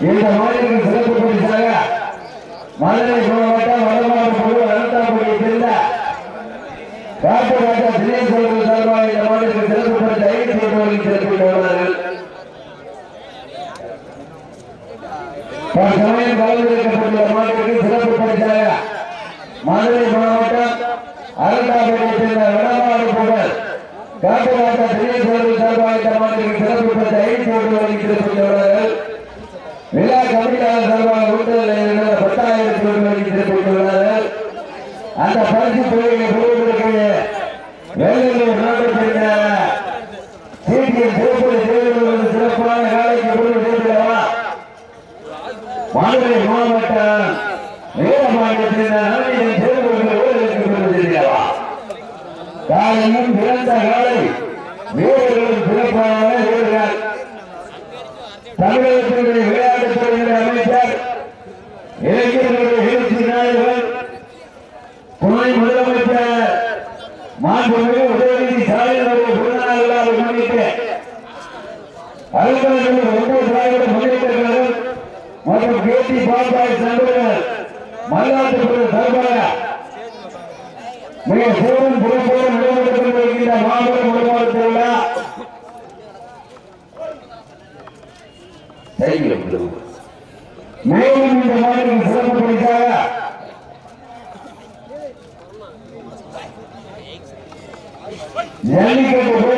இந்த மாநிலத்தின் சிறப்பு பரிசாக மதுரை மாவட்டம் வடமாறு அந்த பரிசு தொகையை பெறுவதற்கு வேலையில் நடைபெறுகிற சிபிஎம் திருப்பதி தேர்தல் சிறப்பான வேலைக்கு விடுதலை மாவட்ட அலுவலர்கள் ஒன்பது திராவிட முன்னேற்றங்களும் மற்றும் பேட்டி பாப்பாய் சங்கங்கள் மல்லாத்திற்கு தர்பார மிக சூழல் புறப்போடு நடைபெற்றுக் கொண்டிருக்கின்ற மாபெரும் உருவாக திருவிழா மேலும் இந்த மாதிரி சிறப்பு பரிசாக ஜல்லிக்கட்டு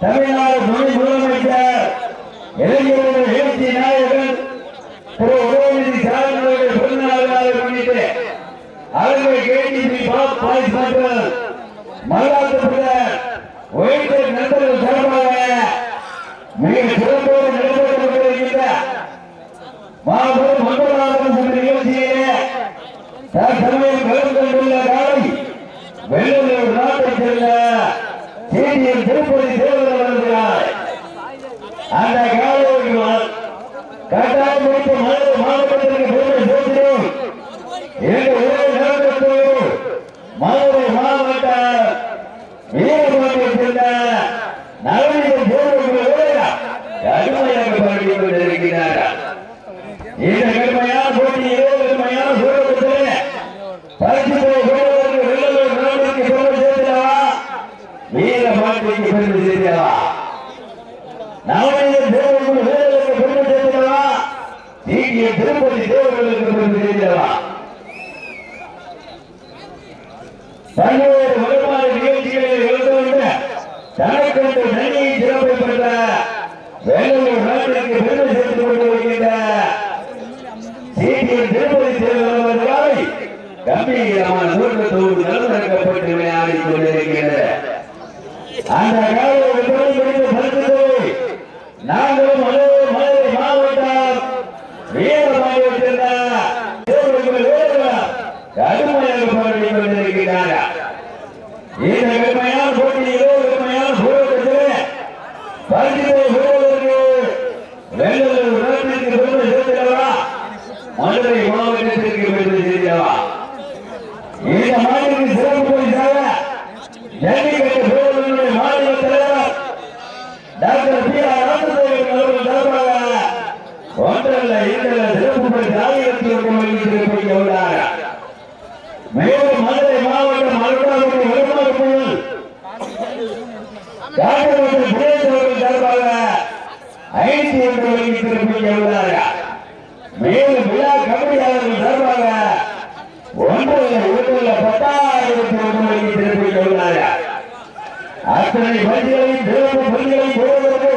தமிழ்நாடு துணை முதலமைச்சர் சாலைக்கோட்டை மேடையை சிறப்பை பெற்ற வேலூர் நாட்டிற்கு பெருமை சேர்த்துக் கொண்டு வருகின்ற சிபிஎம் திருப்பதி தேர்தல் நாங்களும் மதுரை உணவு தினத்திற்கு விருது செய்தியவா இந்த மாநிலத்தின் சிறப்பு பரிசாக ஜல்லிக்கட்டு பேரவையினுடைய மாநில டாக்டர் பி ஆர் ராமதேவன் அவர்கள் தலைவராக ஒன்றல்ல இரண்டல்ல அத்தனை பள்ளிகளையும் தேர்வு பள்ளிகளையும் போவதற்கு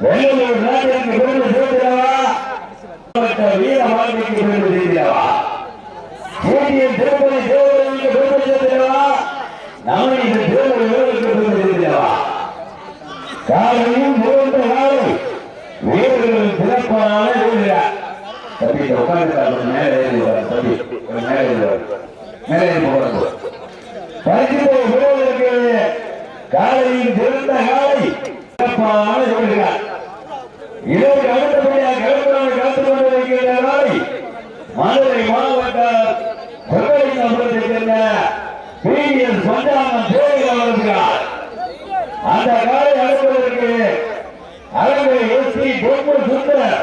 வெள்ளூர் நாட்டிற்கு பெருமை சேர்க்கிறவா வீர வாழ்க்கைக்கு பெருமை சேர்க்கிறவா தேசியம் திருப்பதி தேவர்களுக்கு பெருமை சேர்க்கிறவா நவநீத தேவர்களுக்கு பெருமை சேர்க்கிறவா காலையும் மூன்று நாளை வீரர்கள் சிறப்பான வீரர்கள் தம்பி உட்கார்ந்து மேலே ஏறிவார் மேலே மேலே போகிறது பரிசு வீரர்களுக்கு இருந்த காலை சிறப்பான வீரர்கள் இதற்கு அடுத்தபடியாக கிளம்புகிறார் காத்துக் நாளை மதுரை மாவட்ட கொள்ளையபுரத்தைச் சேர்ந்த பிஎஸ் பஞ்சாமன் தேவையில் வருகிறார் அந்த காலை அனுப்புவதற்கு அரங்கு எஸ்பி பொம்மு சுந்தர்.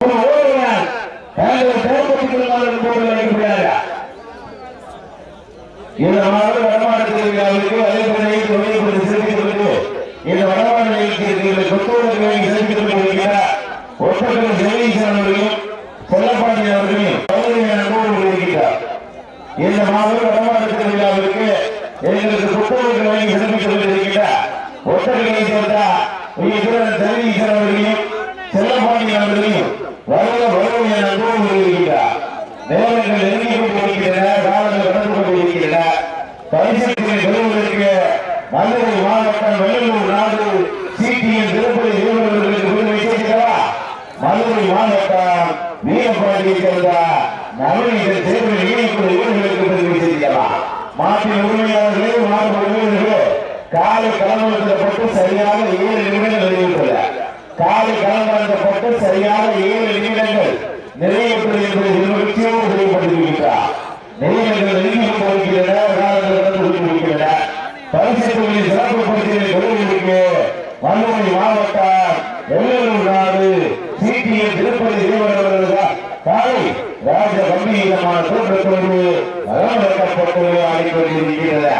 ஒரு ஓடுகிறார் தாங்கள் தேர்ந்தெடுக்கிறார்கள் போது இருக்கிறார்கள் இந்த மாதிரி அவருக்கு அதே சிறப்பிக்கப்பட்டு இந்த வடமாநிலத்தில் கொத்தோடுகளை சிறப்பித்துக் கொண்டிருக்கிற ஒற்றர்கள் ஜெயலீசன் அவர்களையும் செல்லப்பாண்டி அவர்களையும் பகுதியான அனுபவம் இருக்கிறார் இந்த மாதம் வடமாநிலத்தில் விழாவிற்கு எங்களுக்கு புத்தகங்கள் வாங்கி சிறப்பித்துக் கொண்டிருக்கிற ஒற்றர்களை சேர்ந்த உயர் ஜெயலீசன் அவர்களையும் செல்லப்பாண்டி அவர்களையும் வருக வருக என அனுபவம் இருக்கிறார் நேரங்கள் நெருங்கி கொண்டிருக்கின்றன காலங்கள் கடந்து கொண்டிருக்கின்றன பரிசுகளை பெறுவதற்கு மதுரை மாவட்டம் வெள்ளலூர் நாடு சிடிஎம் திருப்பதி வீரர்களுக்கு விருது சேர்க்கிறா மதுரை மாவட்டம் வீரபாண்டியை சேர்ந்த நவநீத தேர்தல் இணைக்குழு வீரர்களுக்கு விருது சேர்க்கிறா மாட்டின் உரிமையாளர்களே மாநில உரிமையாளர்களே காலை களமிறக்கப்பட்டு சரியாக ஏழு நிமிடங்கள் நிறைவேற்றல காலை களமிறக்கப்பட்டு சரியாக ஏழு நிமிடங்கள் நிறைவேற்றது என்பதை நிகழ்ச்சியோடு செய்யப்பட்டிருக்கிறார் நிறைய நெருங்கி கொண்டிருக்கின்றன காலங்கள் நடந்து கொண்டிருக்கின்றன பரிசுகளின் சிறப்பு பரிசுகளை பெறுவதற்கு மதுரை மாவட்டம் வெள்ளலூர் நாடு சிடிஎம் திருப்பதி திருவள்ளுவர் காலை ராஜ கம்பீரமான தோற்றத்தோடு அலங்கரிக்கப்பட்டு ஆடிக்கொண்டிருக்கிறது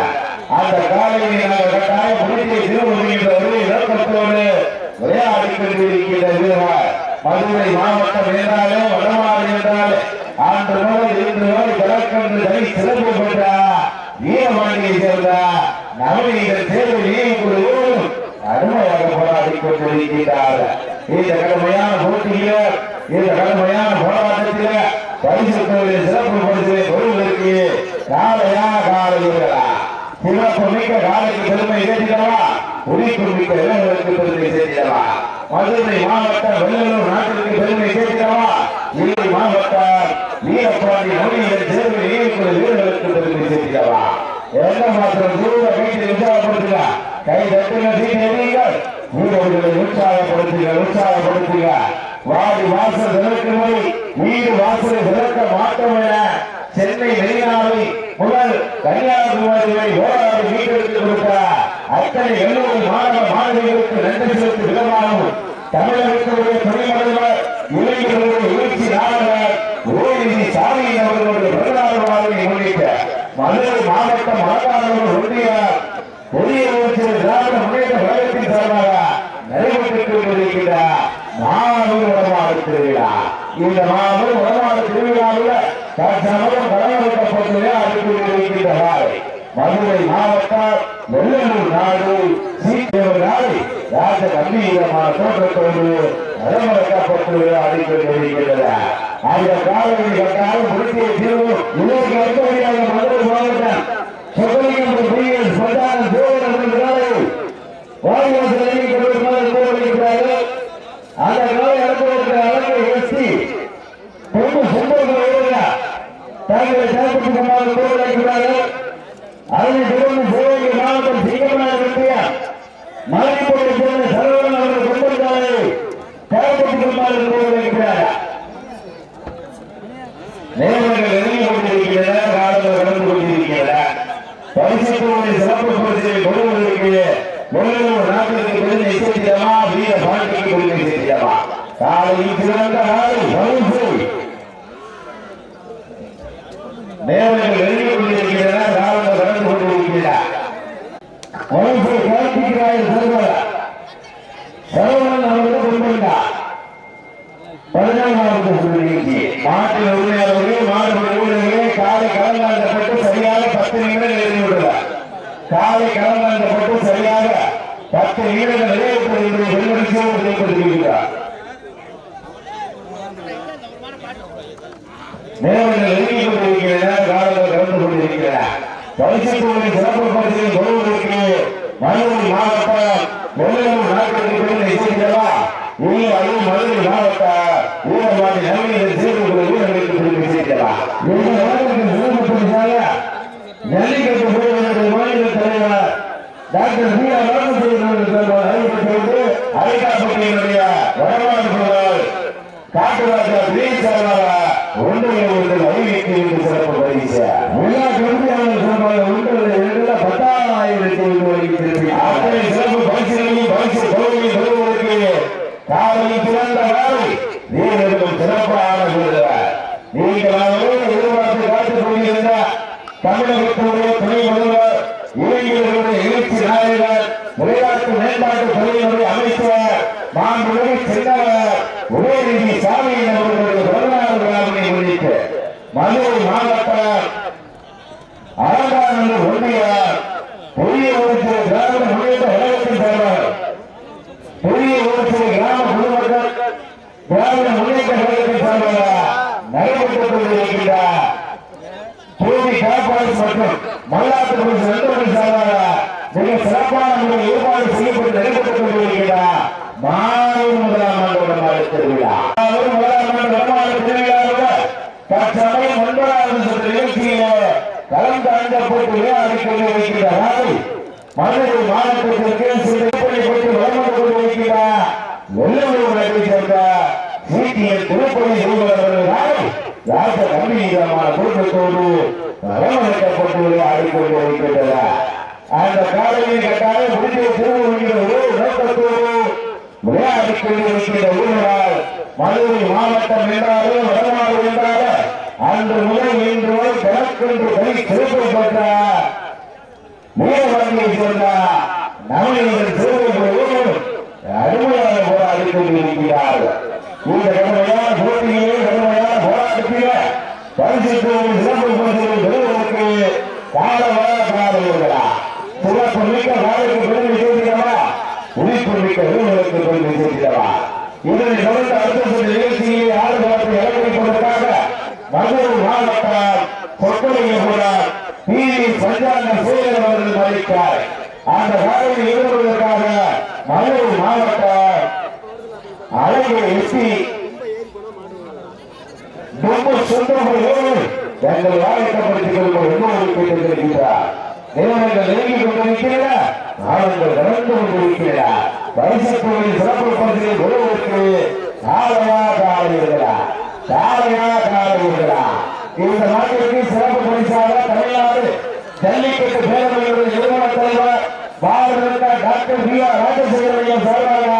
அந்த காலையை நாங்கள் கட்டாயம் முடித்தை திருவள்ளுகின்ற ஒரு இலக்கத்தோடு விளையாடிக் கொண்டிருக்கின்ற வீரர் மதுரை மாவட்டம் என்றாலே வடமாறு என்றாலே அன்று முதல் இன்று வரை கிழக்கன்று தனி சிறப்பு பெற்ற வீரபாண்டியை சேர்ந்த நவநீதர் தேர்வு நீதிக்குழுவும் அருமையாக போராடி கொண்டிருக்கிறார் இந்த கடுமையான போட்டியில இந்த கடுமையான போராட்டத்தில பரிசு தொழிலில் சிறப்பு பரிசு பொருள்களுக்கு காலையா காலையா சிறப்பு மிக்க காலைக்கு பெருமை சேர்த்திடவா? உரிப்பு மிக்க இளைஞர்களுக்கு பெருமை சேர்த்திடவா? மதுரை மாவட்டம் வெள்ளலூர் நாட்டிற்கு பெருமை சேர்த்திடவா? நீலி மாவட்டம் வீரப்பாண்டி நவீன தேர்வு நீதிக்குழு வீரர்களுக்கு பெருமை சேர்த்திடவா? எந்த மாத்திரம் தூர வீட்டில் உற்சாகப்படுத்துக கை தட்டுங்க சீக்கிரங்கள் வீரர்களை உற்சாகப்படுத்துக உற்சாகப்படுத்துக வாடி வாசல் திறக்கும் வரை வீடு வாசலை திறக்க மாட்டோம் என சென்னை மெரினாவை முதல் கன்னியாகுமரி வரை போராடி மீட்டெடுத்து கொடுத்த அத்தனை கல்லூரி மாணவ மாணவிகளுக்கு நன்றி செலுத்தும் விதமாகவும் தமிழகத்தினுடைய துணைமுதல்வர் இளைஞர்களுடைய எழுச்சி நாடகர் ஓய்வு சாமியின் அவர்களுடைய பிறந்தநாள் விழாவை மதுரை மாவட்டம் மாகாணங்கள் ஒன்றிய புதிய அமைச்சர் திராவிட முன்னேற்ற கழகத்தின் சார்பாக நடைபெற்றுக் கொண்டிருக்கின்ற மாபெரும் வடமாடு திருவிழா. இந்த மாபெரும் வடமாடு திருவிழாவில் தற்சமயம் கடமைப்பட்டு அறிவிக்கின்ற மதுரை மாவட்டம் வெள்ளலூர் நாடு சீக்கிரம் நாடு ராஜ கம்பீரமான தோற்றத்தோடு நடைமுறைக்கப்பட்டு அறிவிக்கின்றது அந்த காலையில் கட்டாலும் முடித்திய தீர்வு இதற்கு அடுத்தபடியாக மதுரை மாவட்டம் சொக்கலிங்கம் பிஎஸ் பட்டாளம் அந்த தங்களை சேர்த்துக் கொள்ளுமாறு கோரிக்கிறார்கள் அதனைத் தொடர்ந்து சிவகங்கை மாவட்டம் சிங்கமனார் வெற்றியா மலைப்பூரை சேர்ந்த சரவணன் அவர்கள் கொண்டிருந்தார்கள் சேர்த்துக் கொண்டார்கள் கோரிக்கிறார்கள் நேரங்கள் நெருங்கி கொண்டிருக்கின்றன காலங்கள் கடந்து கொண்டிருக்கின்றன பரிசுத்தோடு சிறப்பு பரிசை கொடுவதற்கு வெள்ளூர் நாட்டிற்கு பெருமை சேர்த்திடமா வீர பாண்டிக்கு பெருமை சேர்த்திடமா காலையில் சிறந்த நாள் பரிசு நேரங்கள் நெருங்கி கொண்டிருக்கின்றன காலங்கள் கடந்து கொண்டிருக்கின்றன பரிசை கார்த்திகிறாய் சர்வர சரவணன் அவர்கள் கொண்டிருந்தார் பத்து நிமிடங்கள் எழுதி காலை களமாண்டப்பட்டு சரியாக பத்து நிமிடங்கள் நிறைவேற்றுவது என்பதை வெண்மடிச்சோடு வெளிப்படுத்தியிருக்கிறார் நேரங்கள் கொண்டிருக்கின்றன காலங்கள் சிறப்பு பரிசில் கொள்வதற்கு மதுரை மாவட்டம் வெள்ளூர் நாட்டிற்கு பிறந்த இசைக்கிறவா இல்லை அது மதுரை மாவட்ட வீரவாணி நவீன சேர்ந்து கொள்ள வீரர்களுக்கு பிறகு இசைக்கிறவா இந்த நாட்டிற்கு சிறப்பு பரிசாக ஜல்லிக்கட்டு போவதற்கு மாநில தலைவர் டாக்டர் பி ஆர் ராமச்சந்திரன் அறிவிக்கப்பட்டு அரைக்காப்பட்டியினுடைய வடமாடு புகழ் காட்டுவாக்க பிரியசாரா ஒன்றிய ஒன்று அறிவிக்கு என்று சிறப்பு பரிசு. எல்லா கருமையான சிறப்பாக பத்தாயிரத்தி ஐநூறு சிறப்பு பரிசு பெறுவதற்கு காலை பிறந்த வேலை வீரர்களும் சிறப்பான வீரர் நீங்கள் அவரோடு எதிர்பார்த்து காத்துக் கொண்டிருந்த தமிழகத்துடைய துணை முதல்வர் இளைஞர்களுடைய எழுச்சி நாயகர் விளையாட்டு மேம்பாட்டு துறையினுடைய அமைச்சர் மாண்புமிகு செல்லவர் உதயநிதி சாமியின் அவர்களுடைய பிறந்தநாள் விழாவினை முன்னிட்டு மதுரை மாவட்டம் அலங்காநல்லூர் ஒன்றியார். புதிய ஊருக்கு திராவிட முன்னேற்ற கழகத்தின் தலைவர். புதிய ஊருக்கு கிராம பொதுமக்கள் திராவிட முன்னேற்ற கழகத்தின் சார்பாக நடைபெற்றுக் கொண்டிருக்கின்றார். பூமி காப்பாடு மற்றும் மல்லாத்து குறித்து நண்பர்கள் சார்பாக மிக சிறப்பான முறையில் ஏற்பாடு செய்யப்பட்டு நடைபெற்றுக் கொண்டிருக்கிறார் மாநில முதலாம் ஆண்டு வடமாடு திருவிழா மாநில முதலாம் ஆண்டு வடமாடு திருவிழாவுக்கு தற்சமயம் ஒன்பதாவது சுற்று நிகழ்ச்சியிலே களம் தாண்டப்பட்டு விளையாடி கொண்டிருக்கிறார் மதுரை மாவட்டத்திற்கு சிறப்பை போட்டு வழங்கி கொண்டிருக்கிறார் நகரை சேர்ந்த சீட்டியன் திருப்பதி செய்வதவர்கள் ராஜ கம்பீரமான கூட்டத்தோடு வரவழைக்கப்பட்டு விளையாடி கொண்டிருக்கின்றனர் அந்த காலையை கட்டாயம் முடிஞ்ச திருவுகிற ஒரு நோக்கத்தோடு விளையாடி கொண்டிருக்கின்ற ஊழலால் மதுரை மாவட்டம் என்றாலும் வடநாடு என்றாலும் அன்று முதல் இன்று வரை சேர்ந்த சிறுவர்களோடு அருமையாக போராடி இந்த கடுமையான போட்டியிலே கடுமையான போராட்டத்திலே பரிசுத்தோடு சிறப்பு பரிசுகளை பெறுவதற்கு காலமாக காரணங்களா சிறப்பு மிக்க காலைக்கு பெருமை சேர்க்கிறவா உயிர்ப்பு மிக்க வீரர்களுக்கு பெருமை இதனை தொடர்ந்து அடுத்த பரிசத்தோடு சிறப்பு பகுதியில் பெறுவதற்கு சாதனா காலையிடுகிறா சாதனா காலையிடுகிறா இந்த நாட்டிற்கு சிறப்பு பரிசாக தமிழ்நாடு ஜல்லிக்கட்டு பேரவையுடைய நிறுவன தலைவர் பாரத டாக்டர் பி ஆர் ராஜசேகரையும் சார்பாக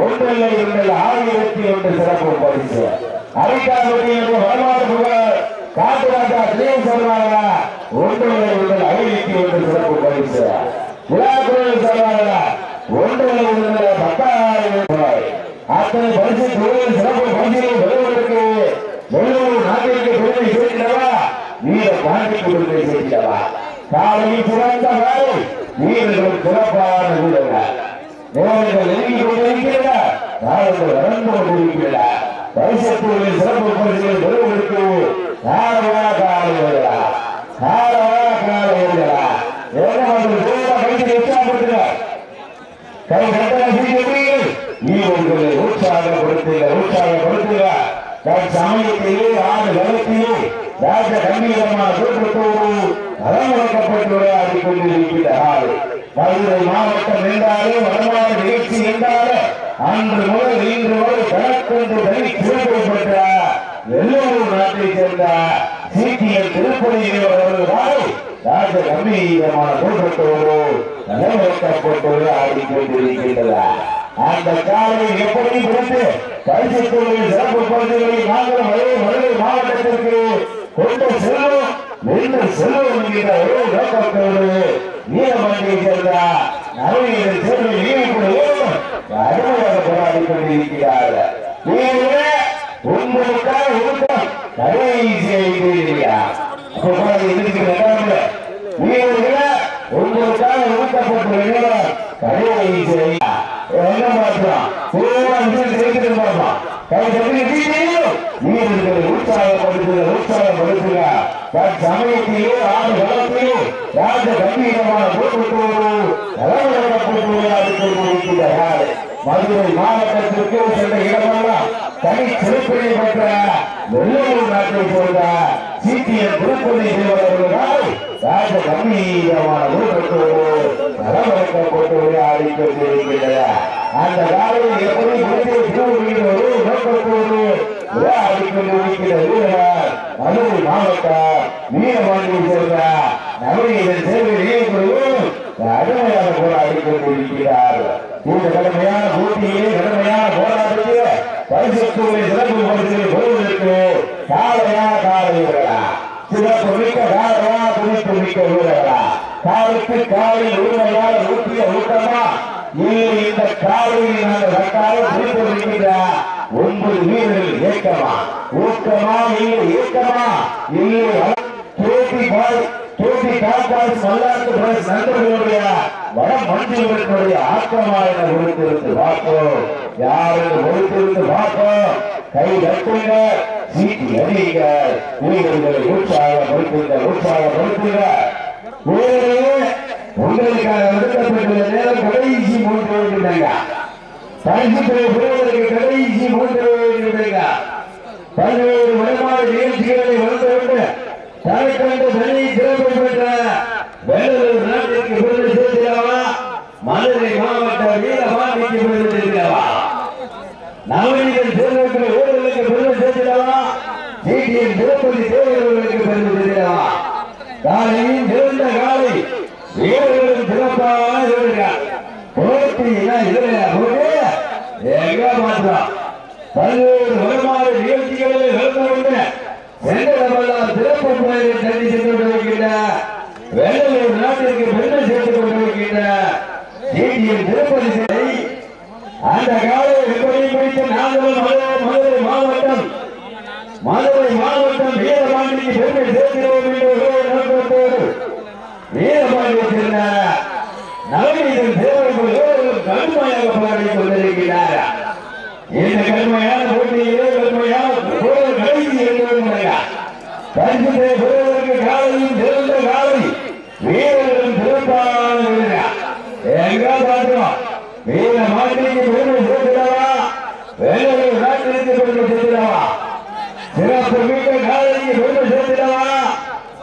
ஒன்றில்லை இரண்டில் ஆயிரத்தி ஒன்று சிறப்பு பரிசு. அரிக்காவுடைய வரலாறு புகழ் காட்டுராஜா திரையம் சார்பாக ஒன்றில்லை இரண்டில் ஆயிரத்தி ஒன்று சிறப்பு பரிசு. விழாக்குழு சார்பாக ஒன்றில் இரண்டில் பத்தாயிரம் ரூபாய் அத்தனை பரிசு தொழில் சிறப்பு பரிசிலை பெறுவதற்கு வெள்ளூர் நாட்டிற்கு பெருமை சேர்க்கிறவா வீர பாண்டி கொடுமை சேர்க்கிறவா காலையில் சிறந்த வேலை வீரர்கள் சிறப்பான வீரர்கள். தேவர்கள் நெருங்கி கொண்டிருக்கிறத நாங்கள் வளர்ந்து கொண்டிருக்கிறத பரிசத்தூரில் சிறப்பு பரிசுகள் பெறுவதற்கு காலவா காலை வருகிறா காலவா காலை வருகிறா கை கட்டண செய்கிறீர்கள் வீரர்களை தன் சமயத்திலே ஆண்டு காலத்திலே ராஜ கம்பீரமான தோற்றத்தோடு அலங்கரிக்கப்பட்டு கொண்டிருக்கிறார் மதுரை மாவட்டம் என்றாலே வடமாறு நிகழ்ச்சி என்றாலே அன்று முதல் இன்று வரை தனக்கொன்று தனி சிறப்பு பெற்ற நாட்டை சேர்ந்த சீக்கியர் திருப்பதியில் அவர்கள் ராஜ கம்பீரமான தோற்றத்தோடு அலங்கரிக்கப்பட்டு விளையாடி அந்த காலை எப்படி பிடித்து பரிசு தொழில் சிறப்பு பரிசுகளை நாங்கள் மதுரை மாவட்டத்திற்கு கொண்டு செல்வோம்? வென்று செல்வோம் என்கிற ஒரு நோக்கத்தோடு சேர்ந்த சேர்ந்து அருமையாக போராடி கொண்டிருக்கிறார்கள் உங்களுக்காக ஒழுக்கம் கடைசி இருக்கிறீர்களா அப்போ இருக்கிற என்ன பார்க்கலாம் பூரா விஷயம் தெரிஞ்சுட்டு பார்க்கலாம் கை தட்டி வீட்டையும் வீரர்களை உற்சாகப்படுத்துக உற்சாகப்படுத்துக தன் சமயத்திலே ஆறு களத்திலே ராஜ கம்பீரமான போட்டுக்கோடு நலவரப்பட்டு இருக்கிறார் மதுரை மாவட்டத்திற்கு சென்ற இடமெல்லாம் தனி சிறப்பினை பெற்ற வெள்ளூர் நாட்டை சேர்ந்த சிபிஎம் திருப்பதி தேவர்களால் ராஜ கம்பீரமான போட்டுக்கோடு நலவரப்பட்டு அந்த காலையில் எப்படி முடித்து திருவுள்ளோடு நோக்கத்தோடு விளையாடி கொண்டிருக்கிற மதுரை மாவட்ட வீரவாண்டியை சேர்ந்த நவீன சேவை நிலையங்களும் அருமையாக போராடி கொண்டிருக்கிறார் இந்த கடுமையான போட்டியிலே கடுமையான போராட்டத்திலே பரிசுத்துறை சிறப்பு பெறுவதற்கு வீரர்களா சிறப்பு மிக்க காலையா குறிப்பு மிக்க வீரர்களா காலுக்கு காலில் உரிமையான ஊற்றிய ஊட்டமா? இல்லை இந்த காலையில் நாங்கள் கட்டாயம் குறித்து வைக்கின்ற ஒன்பது வீரர்கள் இயக்கமா ஊக்கமா? இல்லை இயக்கமா இல்லை தோட்டி பாய் தோட்டி காப்பாஸ் மல்லாத்து பிரதேச நண்பர்களுடைய வட மந்திரிகளுடைய ஆக்கமா என ஒழித்திருந்து பார்ப்போம். யார் ஒழித்திருந்து பார்ப்போம். கை தட்டுங்க சீட்டி அறியுங்க வீரர்களை உற்சாகப்படுத்துங்க உற்சாகப்படுத்துங்க. வீரர்களே உங்களுக்காக ஒதுக்கப்பட்டுள்ள நேரம் கடைசி மூன்று வருகின்றன பரிசுத்தை பெறுவதற்கு கடைசி மூன்று வருகின்றன பல்வேறு வருமான நிகழ்ச்சிகளை வளர்ந்துவிட்டு சிறப்பு பெற்ற வேலூர் நாட்டிற்கு விருது சேர்த்திடவா? மதுரை வீரபாண்டிக்கு விருது சேர்த்திடவா நவநீதன் தேர்தலுக்கு வீரர்களுக்கு விருது சேர்த்திடவா ஜிடிஎன் திருப்பதி தேர்தல்களுக்கு விருது சேர்த்திடவா காலையும் சிறந்த காலை வீரர்களும் சிறப்பான வீரர்கள் போட்டினா இதுல போட்டு எங்க மாற்றம் பல்வேறு வருமான நிகழ்ச்சிகளை நடந்து சென்றதெல்லாம் சிறப்பு முறையில் தண்ணி சென்று கொண்டிருக்கின்ற வெள்ளலூர் நாட்டிற்கு பெருமை சேர்த்துக் கொண்டிருக்கின்ற ஜிடிஎன் திருப்பதி சிலை அந்த காலையை எப்படி பிடித்து நாங்களும் மதுரை மதுரை மாவட்டம் மதுரை மாவட்டம் வீரபாண்டியை பெருமை சேர்க்கிறோம் என்று ஒரே நோக்கத்தோடு வீரபாண்டியை சேர்ந்த நவநீதன் தேவர்கள் கடுமையாக போராடி கொண்டிருக்கிறார்கள் இந்த கடுமையான போட்டியிலே கடுமையான போர் கடைசி என்பது பரிசுத்தை பெறுவதற்கு காலையும் சிறந்த காலை வீரர்களும் சிறப்பான வீரர் எங்க பார்க்கிறோம் வீர மாட்டிற்கு பெருமை சேர்க்கிறவா வேலையை நாட்டிற்கு பெருமை சேர்க்கிறவா சிறப்பு மிக்க காலைக்கு பெருமை சேர்க்கிறவா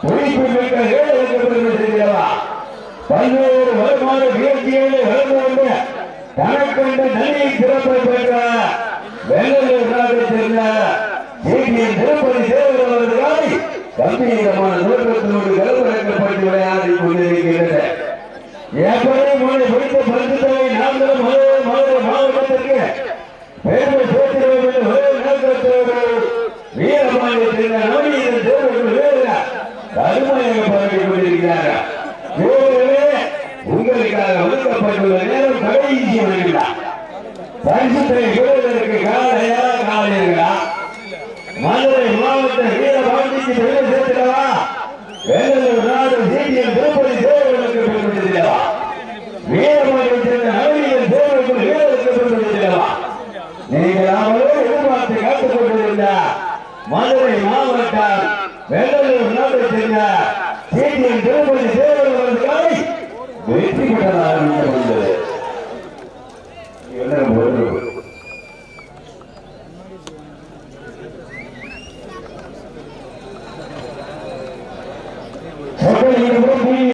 துடிப்பு மிக்க வீரர்களுக்கு பெருமை சேர்க்கிறவா பல்வேறு வருமான நிகழ்ச்சிகளை வளர்ந்து கொண்டு தனக்கொண்ட தனியை சிறப்பை பெற்ற வெள்ளலூர் நாட்டை சேர்ந்த ஜேபிஎன் திருப்பதி தேவர்களால் கம்பீரமான நோக்கத்தோடு கலவரக்கப்பட்டு விளையாடி கொண்டிருக்கிறது எப்படி மொழி பிடித்த பரிசுத்தவை நாங்களும் மதுரை மதுரை மாவட்டத்திற்கு பெருமை சேர்க்கிறோம் என்று ஒரே நோக்கத்தோடு வீரமாயை சேர்ந்த நவநீதன் தேவர்கள் வீரர் கடுமையாக பரவி கொண்டிருக்கிறார்கள் வீரர்களே உங்களுக்காக ஒதுக்கப்பட்டுள்ள நேரம் கடைசி வருகிறார் பரிசுத்தை பெறுவதற்கு காலையா காலையா